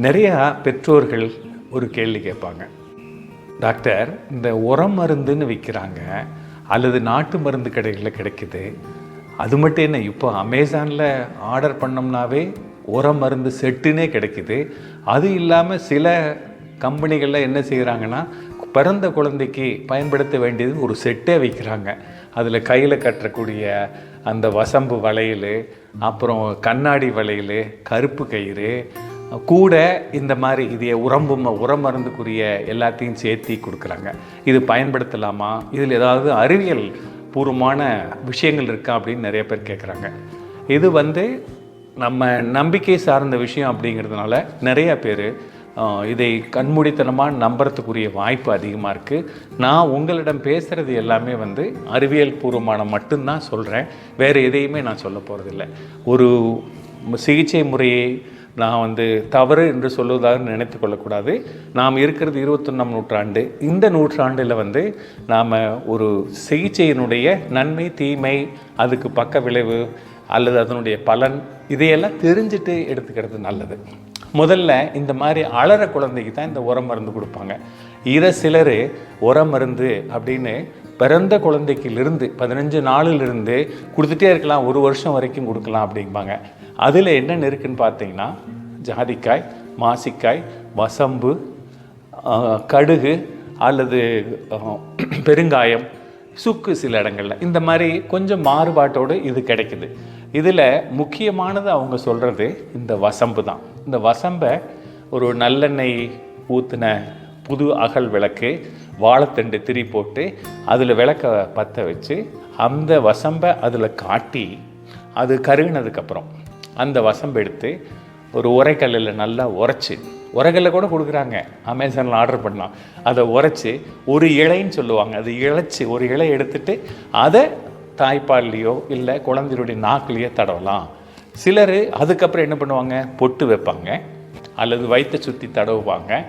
நிறையா பெற்றோர்கள் ஒரு கேள்வி கேட்பாங்க. டாக்டர் இந்த உரம் மருந்துன்னு விற்கிறாங்க அல்லது நாட்டு மருந்து கடைகளில் கிடைக்குது அது மட்டும் என்ன இப்போ அமேசானில் ஆர்டர் பண்ணோம்னாவே உரம் மருந்து செட்டுனே கிடைக்குது. அது இல்லாமல் சில கம்பெனிகளில் என்ன செய்கிறாங்கன்னா பிறந்த குழந்தைக்கு பயன்படுத்த வேண்டியது ஒரு செட்டே வைக்கிறாங்க. அதில் கையில் கட்டக்கூடிய அந்த வசம்பு வளையல் அப்புறம் கண்ணாடி வளையல் கருப்பு கயிறு கூட இந்த மாதிரி இது உரம்பு உரம் மருந்துக்குரிய எல்லாத்தையும் சேர்த்தி கொடுக்குறாங்க. இது பயன்படுத்தலாமா? இதில் ஏதாவது அறிவியல் பூர்வமான விஷயங்கள் இருக்கா அப்படின்னு நிறைய பேர் கேட்குறாங்க இது வந்து நம்ம நம்பிக்கை சார்ந்த விஷயம் அப்படிங்கிறதுனால நிறைய பேர் இதை கண்மூடித்தனமாக நம்புறதுக்குரிய வாய்ப்பு அதிகமாக இருக்குது நான் உங்களிடம் பேசுகிறது எல்லாமே வந்து அறிவியல் பூர்வமான மட்டும்தான் சொல்கிறேன் வேறு எதையுமே நான் சொல்ல போகிறதில்ல ஒரு சிகிச்சை முறையை நான் வந்து தவறு என்று சொல்லுவதாக நினைத்து கொள்ளக்கூடாது. நாம் இருக்கிறது இருபத்தொன்னாம் நூற்றாண்டு. இந்த நூற்றாண்டில் வந்து நாம் ஒரு சிகிச்சையினுடைய நன்மை தீமை அதுக்கு பக்க விளைவு அல்லது அதனுடைய பலன் இதையெல்லாம் தெரிஞ்சுட்டு எடுத்துக்கிறது நல்லது. முதல்ல இந்த மாதிரி அலற குழந்தைக்கு தான் இந்த உரம் மருந்து கொடுப்பாங்க. இதை சிலர் உரம் மருந்து அப்படின்னு பிறந்த குழந்தைக்கிலிருந்து பதினஞ்சு நாளிலிருந்து கொடுத்துட்டே இருக்கலாம் ஒரு வருஷம் வரைக்கும் கொடுக்கலாம் அப்படிம்பாங்க. அதில் என்னென்ன இருக்குன்னு பார்த்தீங்கன்னா ஜாதிக்காய் மாசிக்காய் வசம்பு கடுகு அல்லது பெருங்காயம் சுக்கு சில இடங்களில். இந்த மாதிரி கொஞ்சம் மாறுபாட்டோடு இது கிடைக்குது. இதில் முக்கியமானது அவங்க சொல்கிறது இந்த வசம்பு தான். இந்த வசம்பை ஒரு நல்லெண்ணெய் ஊற்றின புது அகல் விளக்கு வாழைத்தண்டு திரி போட்டு அதில் விளக்க பற்ற வச்சு அந்த வசம்பை அதில் காட்டி அது கருகினதுக்கப்புறம் அந்த வசம்பு எடுத்து ஒரு உரைக்கல்லில் நல்லா உரைச்சி உரைக்கல்ல கூட கொடுக்குறாங்க. அமேசானில் ஆர்டர் பண்ணலாம். அதை உரைச்சி ஒரு இலைன்னு சொல்லுவாங்க. அது இழைச்சி ஒரு இலை எடுத்துட்டு அதை தாய்ப்பால்லையோ இல்லை குழந்தையுடைய நாக்குலேயோ தடவலாம். சிலர் அதுக்கப்புறம் என்ன பண்ணுவாங்க? பொட்டு வைப்பாங்க. அல்லது வயிற்றை சுற்றி தடவுவாங்க.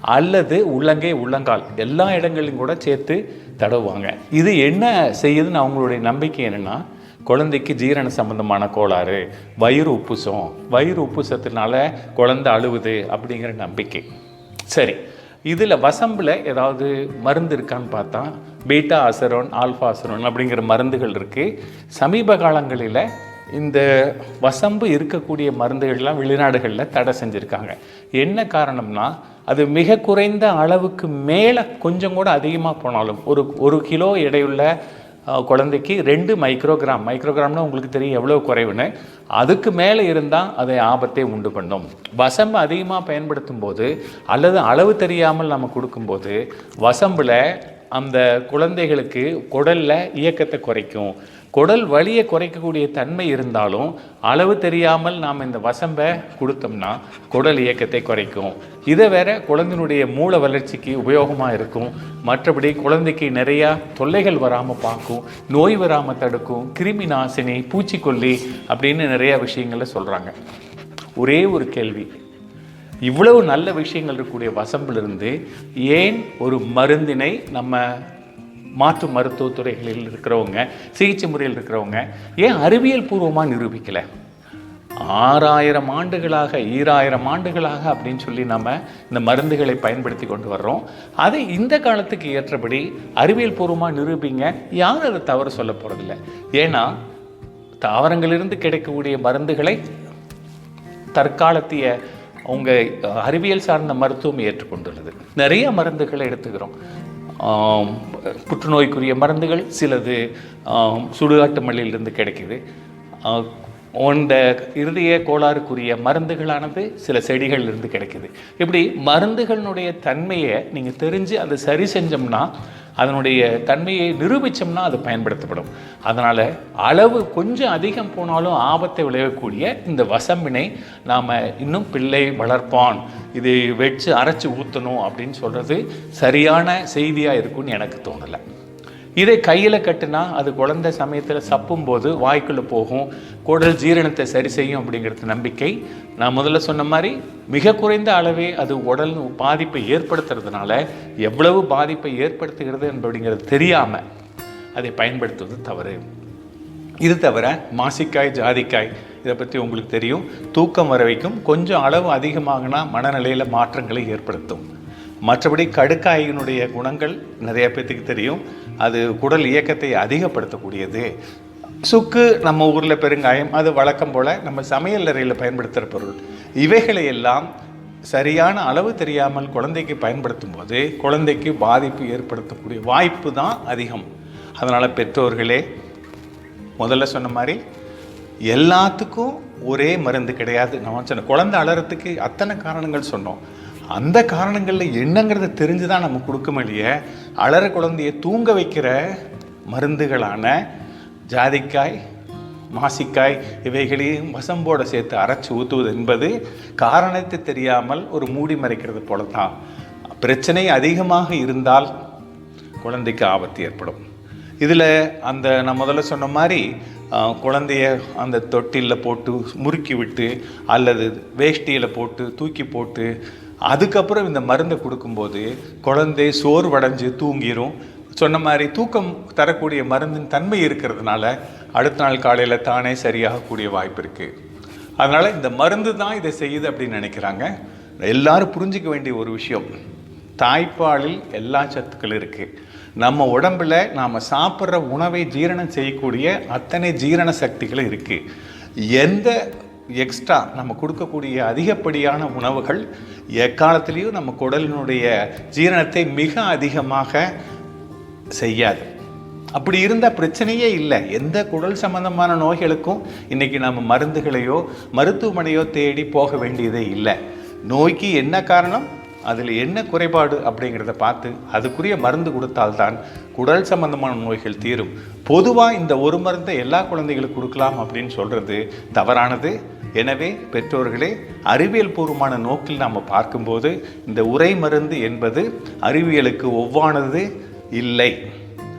அல்லது உள்ளங்கை உள்ளங்கால் எல்லா இடங்களையும் கூட சேர்த்து தடவுவாங்க. இது என்ன செய்யுதுன்னு அவங்களுடைய நம்பிக்கை என்னென்னா குழந்தைக்கு ஜீரண சம்பந்தமான கோளாறு வயிறு உப்புசம். வயிறு உப்புசத்தினால குழந்தை அழுவுது அப்படிங்கிற நம்பிக்கை. சரி இதில் வசம்பில் ஏதாவது மருந்து இருக்கான்னு பார்த்தா பீட்டா அசரோன் ஆல்ஃபா அசரோன் அப்படிங்கிற மருந்துகள் இருக்குது சமீப காலங்களில் இந்த வசம்பு இருக்கக்கூடிய மருந்துகள்லாம் வெளிநாடுகளில் தடை செஞ்சுருக்காங்க. என்ன காரணம்னா அது மிக குறைந்த அளவுக்கு மேலே கொஞ்சம் கூட அதிகமாக போனாலும் ஒரு ஒரு கிலோ எடையுள்ள குழந்தைக்கு ரெண்டு மைக்ரோகிராம். மைக்ரோகிராம்னு உங்களுக்கு தெரியும் எவ்வளோ குறைவுன்னு. அதுக்கு மேலே இருந்தால் அதை ஆபத்தை உண்டு பண்ணும். வசம்பு அதிகமாக பயன்படுத்தும் போது அல்லது அளவு தெரியாமல் நம்ம கொடுக்கும்போது வசம்பில் அந்த குழந்தைகளுக்கு குடலில் இயக்கத்தை குறைக்கும். குடல் வலியை குறைக்கக்கூடிய தன்மை இருந்தாலும் அளவு தெரியாமல் நாம் இந்த வசம்பை கொடுத்தோம்னா குடல் இயக்கத்தை குறைக்கும். இதை வேற குழந்தையினுடைய மூளை வளர்ச்சிக்கு உபயோகமாக இருக்கும். மற்றபடி குழந்தைக்கு நிறையா தொல்லைகள் வராமல் பார்க்கும் நோய் வராமல் தடுக்கும் கிருமி நாசினி பூச்சிக்கொல்லி அப்படின்னு நிறையா விஷயங்களை சொல்கிறாங்க ஒரே ஒரு கேள்வி. இவ்வளவு நல்ல விஷயங்கள் இருக்கக்கூடிய வசம்பிலிருந்து ஏன் ஒரு மருந்தினை நம்ம மாற்று மருத்துவத்துறைகளில் இருக்கிறவங்க சிகிச்சை முறையில் இருக்கிறவங்க ஏன் அறிவியல் பூர்வமாக நிரூபிக்கலை? ஆறாயிரம் ஆண்டுகளாக ஈராயிரம் ஆண்டுகளாக அப்படின்னு சொல்லி நம்ம இந்த மருந்துகளை பயன்படுத்தி கொண்டு வர்றோம். அதை இந்த காலத்துக்கு ஏற்றபடி அறிவியல் பூர்வமாக நிரூபிங்க. யாரும் அதை தவறு சொல்ல போகிறதில்ல ஏன்னா தாவரங்களிலிருந்து கிடைக்கக்கூடிய மருந்துகளை தற்காலத்திய அவங்க அறிவியல் சார்ந்த மருத்துவம் ஏற்றுக்கொண்டுள்ளது. நிறைய மருந்துகளை எடுத்துக்கிறோம். புற்றுநோய்க்குரிய மருந்துகள் சிலது சுடுகாட்டு மல்லியிலிருந்து கிடைக்குது. ஆ, இருதய கோளாறுக்குரிய மருந்துகளானது சில செடிகள்லேருந்து கிடைக்குது. இப்படி மருந்துகளினுடைய தன்மையை நீங்கள் தெரிஞ்சு அதை சரி செஞ்சோம்னா அதனுடைய தன்மையை நிரூபித்தோம்னா அது பயன்படுத்தப்படும். அதனால் அளவு கொஞ்சம் அதிகம் போனாலும் ஆபத்தை விளையக்கூடிய இந்த வசம்பினை நாம் இன்னும் பிள்ளை வளர்ப்பான். இது வச்சு அரைச்சி ஊற்றணும் அப்படின்னு சொல்கிறது சரியான செய்தியாக இருக்கும்னு எனக்கு தோணலை. இதை கையில் கட்டுனா அது குழந்தை சமயத்தில் சப்பும்போது வாய்க்குள்ளே போகும். குடல் ஜீரணத்தை சரி செய்யும் அப்படிங்கிறது நம்பிக்கை. நான் முதல்ல சொன்ன மாதிரி மிக குறைந்த அளவே அது உடல் பாதிப்பை ஏற்படுத்துறதுனால எவ்வளவு பாதிப்பை ஏற்படுத்துகிறது அப்படிங்கிறது தெரியாமல் அதை பயன்படுத்துவது தவறு. இது தவிர மாசிக்காய் ஜாதிக்காய் இதை பற்றி உங்களுக்கு தெரியும். தூக்கம் வர வைக்கும். கொஞ்சம் அளவு அதிகமாகினா மனநிலையில் மாற்றங்களை ஏற்படுத்தும். மற்றபடி கடுக்காயினுடைய குணங்கள் நிறைய பேர்த்துக்கு தெரியும். அது குடல் இயக்கத்தை அதிகப்படுத்தக்கூடியது. சுக்கு நம்ம ஊரில் பெருங்காயம் அது வழக்கம் போல் நம்ம சமையல் அறையில் பயன்படுத்துகிற பொருள். இவைகளை எல்லாம் சரியான அளவு தெரியாமல் குழந்தைக்கு பயன்படுத்தும் போது குழந்தைக்கு பாதிப்பு ஏற்படுத்தக்கூடிய வாய்ப்பு தான் அதிகம். அதனால் பெற்றோர்களே முதல்ல சொன்ன மாதிரி எல்லாத்துக்கும் ஒரே மருந்து கிடையாது. நம்ம சொன்ன குழந்தை அலறத்துக்கு அத்தனை காரணங்கள் சொன்னோம். அந்த காரணங்களில் என்னங்கிறத தெரிஞ்சு தான் நம்ம கொடுக்க இல்லையே அலற குழந்தைய தூங்க வைக்கிற மருந்துகளான ஜாதிக்காய் மாசிக்காய் இவைகளையும் வசம்போடு சேர்த்து அரைச்சி ஊற்றுவது என்பது காரணத்தை தெரியாமல் ஒரு மூடி மறைக்கிறது போல தான் பிரச்சனை அதிகமாக இருந்தால் குழந்தைக்கு ஆபத்து ஏற்படும். இதில் அந்த நான் முதல்ல சொன்ன மாதிரி குழந்தைய அந்த தொட்டிலில் போட்டு முறுக்கி விட்டு அல்லது வேஷ்டியில் போட்டு தூக்கி போட்டு அதுக்கப்புறம் இந்த மருந்தை கொடுக்கும்போது குழந்தை சோர்வடைஞ்சு தூங்கிரும். சொன்ன மாதிரி தூக்கம் தரக்கூடிய மருந்தின் தன்மை இருக்கிறதுனால அடுத்த நாள் காலையில் தானே சரியாகக்கூடிய வாய்ப்பு இருக்குது அதனால் இந்த மருந்து தான் இதை செய்யுது அப்படின்னு நினைக்கிறாங்க. எல்லாரும் புரிஞ்சிக்க வேண்டிய ஒரு விஷயம். தாய்ப்பாலில் எல்லா சத்துக்கள் இருக்குது நம்ம உடம்புல நாம் சாப்பிட்ற உணவை ஜீரணம் செய்யக்கூடிய அத்தனை ஜீரண சக்திகளும் இருக்குது எந்த எக்ஸ்ட்ரா நம்ம கொடுக்கக்கூடிய அதிகப்படியான உணவுகள் எக்காலத்திலையும் நம்ம குடலினுடைய ஜீரணத்தை மிக அதிகமாக செய்யாது. அப்படி இருந்தால் பிரச்சனையே இல்லை. எந்த குடல் சம்பந்தமான நோய்களுக்கும் இன்றைக்கி நம்ம மருந்துகளையோ மருத்துவமனையோ தேடி போக வேண்டியதே இல்லை. நோய்க்கு என்ன காரணம்? அதில் என்ன குறைபாடு அப்படிங்கிறத பார்த்து அதுக்குரிய மருந்து கொடுத்தால்தான் குடல் சம்பந்தமான நோய்கள் தீரும். பொதுவாக இந்த ஒரு மருந்தை எல்லா குழந்தைகளுக்கு கொடுக்கலாம் அப்படின்னு சொல்கிறது தவறானது. எனவே பெற்றோர்களே அறிவியல் பூர்வமான நோக்கில் நாம் பார்க்கும்போது இந்த உரை மருந்து என்பது அறிவியலுக்கு ஒவ்வானது இல்லை.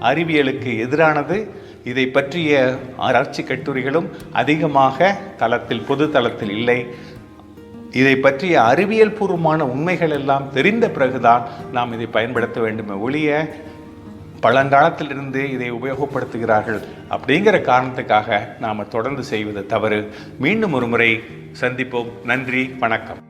அறிவியலுக்கு எதிரானது. இதை பற்றிய ஆராய்ச்சி கட்டுரைகளும் அதிகமாக தளத்தில் பொது தளத்தில் இல்லை. இதை பற்றிய அறிவியல் பூர்வமான உண்மைகள் எல்லாம் தெரிந்த பிறகுதான் நாம் இதை பயன்படுத்த வேண்டுமே ஒழிய பழங்காலத்திலிருந்து இதை உபயோகப்படுத்துகிறார்கள் அப்படிங்கிற காரணத்துக்காக நாம் தொடர்ந்து செய்வது தவறு. மீண்டும் ஒரு முறை சந்திப்போம். நன்றி. வணக்கம்.